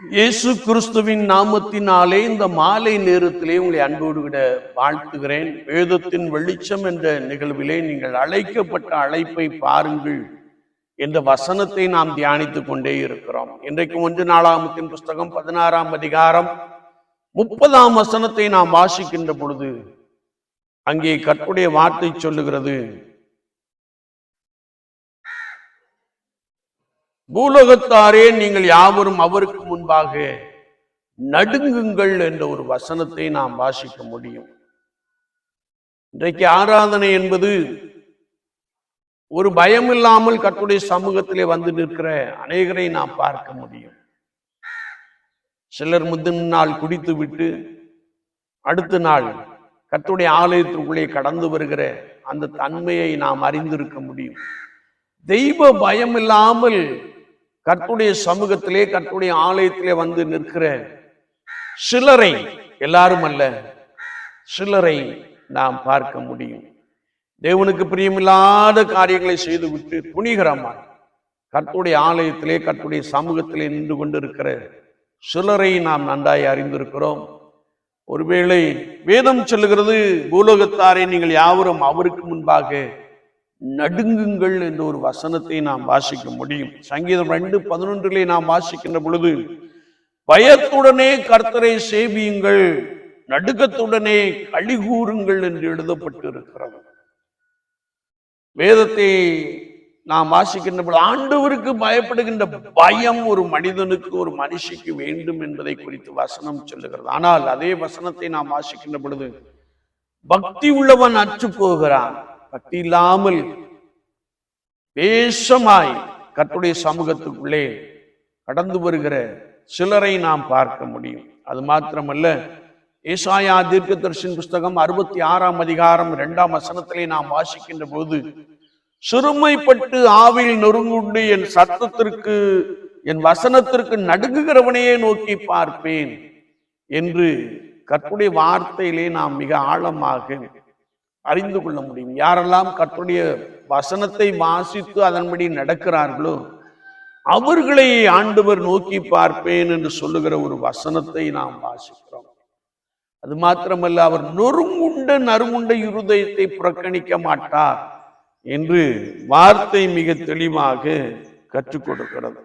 இயேசு கிறிஸ்துவின் நாமத்தினாலே இந்த மாலை நேரத்திலே உங்களை அன்போடு விட வாழ்த்துகிறேன். வேதத்தின் வெளிச்சம் என்ற நிகழ்விலே நீங்கள் அழைக்கப்பட்ட அழைப்பை பாருங்கள் என்ற வசனத்தை நாம் தியானித்துக் கொண்டே இருக்கிறோம். இன்றைக்கு ஒன்று நாலாமத்தின் புஸ்தகம் பதினாறாம் அதிகாரம் முப்பதாம் வசனத்தை நாம் வாசிக்கின்ற பொழுது அங்கே கற்புடைய வார்த்தை சொல்லுகிறது. பூலோகத்தாரே நீங்கள் யாவரும் அவருக்கு முன்பாக நடுங்குங்கள் என்ற ஒரு வசனத்தை நாம் வாசிக்க முடியும். இன்றைக்கு ஆராதனை என்பது ஒரு பயம் இல்லாமல் கர்த்தருடைய சமூகத்திலே வந்து நிற்கிற அநேகரை நாம் பார்க்க முடியும். சிலர் முந்தின நாள் குடித்து விட்டு அடுத்த நாள் கர்த்தருடைய ஆலயத்திற்குள்ளே கடந்து வருகிற அந்த தன்மையை நாம் அறிந்திருக்க முடியும். தெய்வ பயம் இல்லாமல் கர்த்துடைய சமூகத்திலே கர்த்துடைய ஆலயத்திலே வந்து நிற்கிற சிலரை எல்லாரும் அல்ல சிலரை நாம் பார்க்க முடியும். தேவனுக்கு பிரியமில்லாத காரியங்களை செய்துவிட்டு துணிகரமாக கர்த்துடைய ஆலயத்திலே கர்த்துடைய சமூகத்திலே நின்று கொண்டிருக்கிற சிலரை நாம் நன்றாய் அறிந்திருக்கிறோம். ஒருவேளை வேதம் சொல்லுகிறது பூலோகத்தாரை நீங்கள் யாவரும் அவருக்கு முன்பாக நடுங்குங்கள் என்ற ஒரு வசனத்தை நாம் வாசிக்க முடியும். சங்கீதம் ரெண்டு பதினொன்றிலே நாம் வாசிக்கின்ற பொழுது பயத்துடனே கர்த்தரை சேவியுங்கள் நடுக்கத்துடனே கழிகூறுங்கள் என்று எழுதப்பட்டிருக்கிறது. வேதத்தை நாம் வாசிக்கின்ற பொழுது ஆண்டவருக்கு பயப்படுகின்ற பயம் ஒரு மனிதனுக்கு ஒரு மனுஷிக்கு வேண்டும் என்பதை குறித்து வசனம் சொல்லுகிறது. ஆனால் அதே வசனத்தை நாம் வாசிக்கின்ற பொழுது பக்தி உள்ளவன் அற்று போகிறான் பக்தி இல்லாமல் வேஷமாய் சமூகத்துக்குள்ளே கடந்து வருகிற சிலரை நாம் பார்க்க முடியும். அது மாத்திரமல்ல ஏசாயா தீர்க்கதர்ஷின் புஸ்தகம் அறுபத்தி ஆறாம் அதிகாரம் இரண்டாம் வசனத்திலே நாம் வாசிக்கின்ற போது சிறுமைப்பட்டு ஆவில் நொறுங்குண்டு என் சத்தத்திற்கு என் வசனத்திற்கு நடுங்குகிறவனையே நோக்கி பார்ப்பேன் என்று கற்புடைய வார்த்தையிலே நாம் மிக ஆழமாக அறிந்து கொள்ள முடியும். யாரெல்லாம் கற்றுடைய வசனத்தை வாசித்து அதன்படி நடக்கிறார்களோ அவர்களை ஆண்டவர் நோக்கி பார்ப்பேன் என்று சொல்லுகிற ஒரு வசனத்தை நாம் வாசிக்கிறோம். அது மாத்திரமல்ல அவர் நொறுங்குண்ட நறுங்குண்ட இருதயத்தை புறக்கணிக்க மாட்டார் என்று வார்த்தை மிக தெளிவாக கற்றுக் கொடுக்கிறது.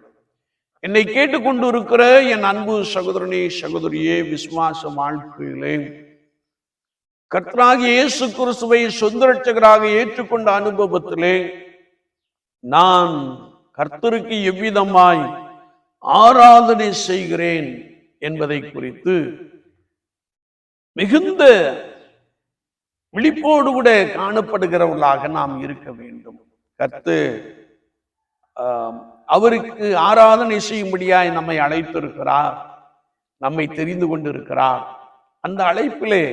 என்னை கேட்டுக்கொண்டு இருக்கிற என் அன்பு சகோதரனே சகோதரியே விசுவாச வாழ்க்கையிலே கர்த்தராகிய இயேசு குருசுவை சொந்த ரட்சகராக ஏற்றுக்கொண்ட அனுபவத்திலே நான் கர்த்தருக்கு எவ்விதமாய் ஆராதனை செய்கிறேன் என்பதை குறித்து மிகுந்த விழிப்போடு கூட காணப்படுகிறவர்களாக நாம் இருக்க வேண்டும். கர்த்து அவருக்கு ஆராதனை செய்யும்படியாய் நம்மை அழைத்திருக்கிறார் நம்மை தெரிந்து கொண்டிருக்கிறார். அந்த அழைப்பிலே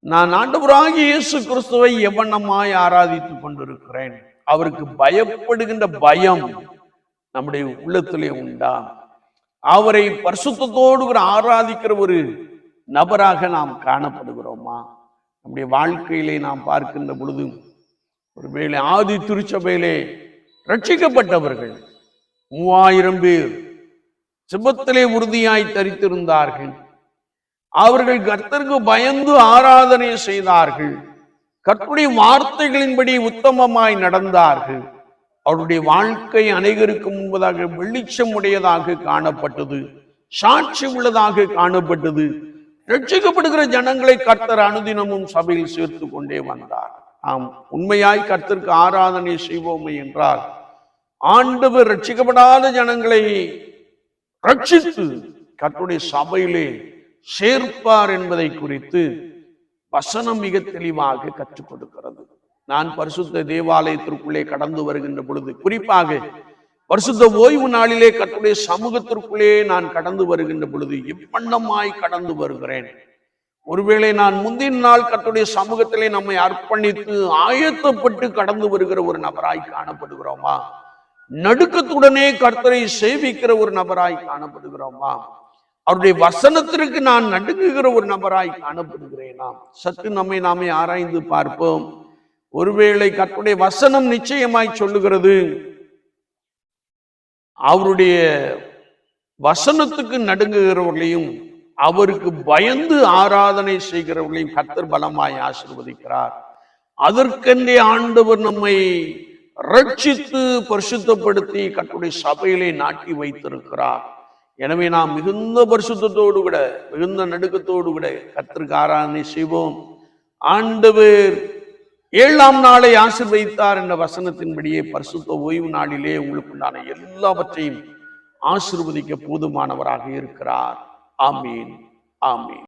நான் ஆண்டவராகிய இயேசு கிறிஸ்துவை எவண்ணமாய் ஆராதித்துக் கொண்டிருக்கிறேன்? அவருக்கு பயப்படுகின்ற பயம் நம்முடைய உள்ளத்திலே உண்டா? அவரை பரிசுத்தத்தோடு கூட ஆராதிக்கிற ஒரு நபராக நாம் காணப்படுகிறோமா? நம்முடைய வாழ்க்கையிலே நாம் பார்க்கின்ற பொழுது ஒருவேளை ஆதி திருச்சபையிலே ரட்சிக்கப்பட்டவர்கள் மூவாயிரம் பேர் சிபத்திலே உறுதியாய் தரித்திருந்தார்கள். அவர்கள் கர்த்தருக்கு பயந்து ஆராதனை செய்தார்கள். கர்த்தருடைய வார்த்தைகளின்படி உத்தமமாய் நடந்தார்கள். அவருடைய வாழ்க்கை அனைவருக்கு முன்பதாக வெளிச்சம் உடையதாக காணப்பட்டது. சாட்சி உள்ளதாக காணப்பட்டது. ரட்சிக்கப்படுகிற ஜனங்களை கர்த்தர் அனுதினமும் சபையில் சேர்த்து கொண்டே வந்தார். ஆம் உண்மையாய் கர்த்தருக்கு ஆராதனை செய்வோமே என்றால் ஆண்டவர் ரட்சிக்கப்படாத ஜனங்களை ரட்சித்து கர்த்தருடைய சபையிலே சேர்ப்பார் என்பதை குறித்து வசனம் மிக தெளிவாக கற்றுக் கொடுக்கிறது. நான் பரிசுத்த தேவாலயத்திற்குள்ளே கடந்து வருகின்ற பொழுது குறிப்பாக பரிசுத்த ஓய்வு நாளிலே கர்த்தருடைய சமூகத்திற்குள்ளே நான் கடந்து வருகின்ற பொழுது எவ்வண்ணமாய் கடந்து வருகிறேன். ஒருவேளை நான் முந்தின நாள் கர்த்தருடைய சமூகத்திலே நம்மை அர்ப்பணித்து ஆயத்தப்பட்டு கடந்து வருகிற ஒரு நபராய் காணப்படுகிறோமா? நடுக்கத்துடனே கர்த்தரை சேவிக்கிற ஒரு நபராய் காணப்படுகிறோமா? அவருடைய வசனத்திற்கு நான் நடுங்குகிற ஒரு நபராய் காணப்படுகிறேனாம் சற்று நம்மை நாமே ஆராய்ந்து பார்ப்போம். ஒருவேளை கர்த்தருடைய வசனம் நிச்சயமாய் சொல்லுகிறது. அவருடைய வசனத்துக்கு நடுங்குகிறவர்களையும் அவருக்கு பயந்து ஆராதனை செய்கிறவர்களையும் கத்தர் பலமாய் ஆசிர்வதிக்கிறார். அதற்கென்றே ஆண்டவர் நம்மை ரட்சித்து பரிசுத்தப்படுத்தி கட்டுடைய சபையிலே நாட்டி வைத்திருக்கிறார். எனவே நாம் மிகுந்த பரிசுத்தோடு கூட மிகுந்த நடுக்கத்தோடு கூட கத்திற்கு ஆராதனை செய்வோம். ஆண்டவர் ஏழாம் நாளை ஆசிர்வதித்தார் என்ற வசனத்தின்படியே பரிசுத்த ஓய்வு நாளிலே உங்களுக்குண்டான எல்லாவற்றையும் ஆசிர்வதிக்க போதுமானவராக இருக்கிறார். ஆமீன். ஆமீன்.